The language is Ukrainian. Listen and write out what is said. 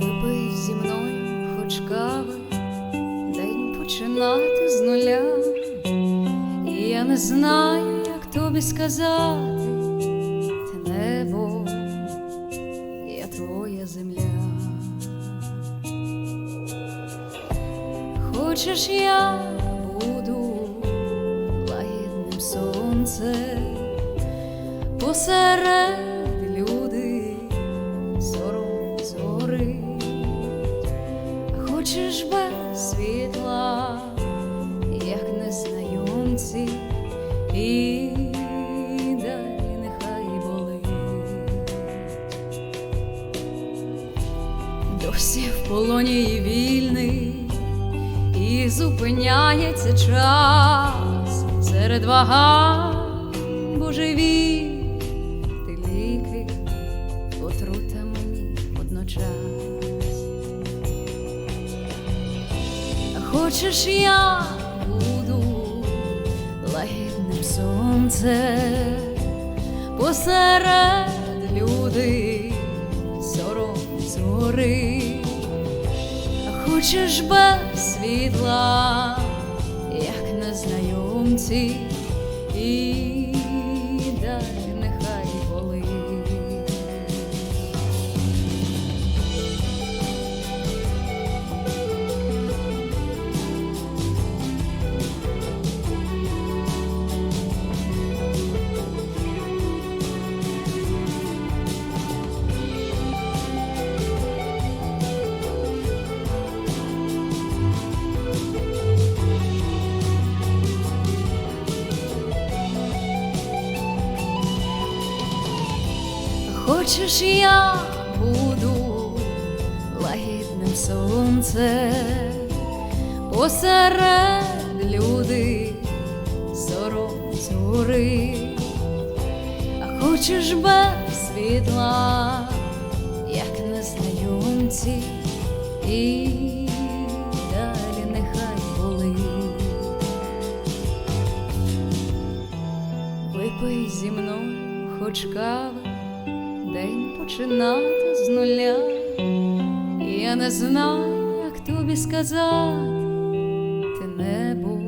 Випий зі мною хоч кави, день починати з нуля. І я не знаю, як тобі сказати, ти небо, я твоя земля. Хочеш, я сонцем посеред люди сором зорить, а хочеш без світла, як незнайомці, і далі нехай болить. Досі в полоні вільний, і зупиняється час серед вагань божевіль, ти ліки, отрута мені водночас. А Хочеш, я буду лагідним сонцем посеред люди сором зори. Хочеш без світла, незнайомці, і далі нехай болить. Хочеш, я буду лагідним сонцем. Посеред люди сором зори, а хочеш без світла, як незнайомці, і далі нехай болить. Випий зі мною хоч кави, день починати з нуля. Я не знаю, як тобі сказати, ти небо,